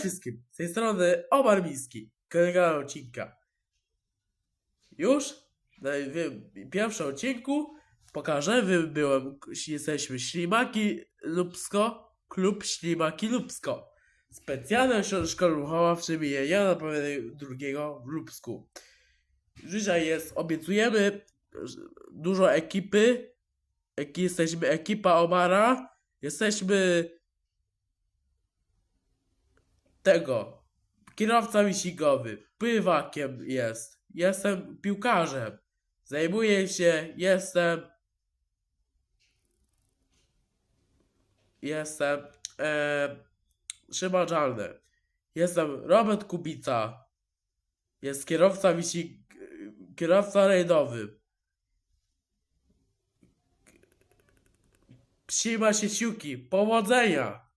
wszystkim, z tej strony Omar Miski, kolega odcinka. Już na pierwszym odcinku pokażemy, byłem, jesteśmy Ślimaki Lubsko, klub Ślimaki Lubsko. Specjalna książka ruchowa w przemienie Jana Pawła II w Lubsku. Dzisiaj jest, obiecujemy dużo ekipy, Eki, jesteśmy ekipa Omara, jesteśmy tego, kierowca wyścigowy, pływakiem jest, jestem piłkarzem, zajmuję się, jestem, jestem, e, Szymon jestem Robert Kubica, jest kierowca wyścig, kierowca rajdowy, Trzyma się siłki, powodzenia!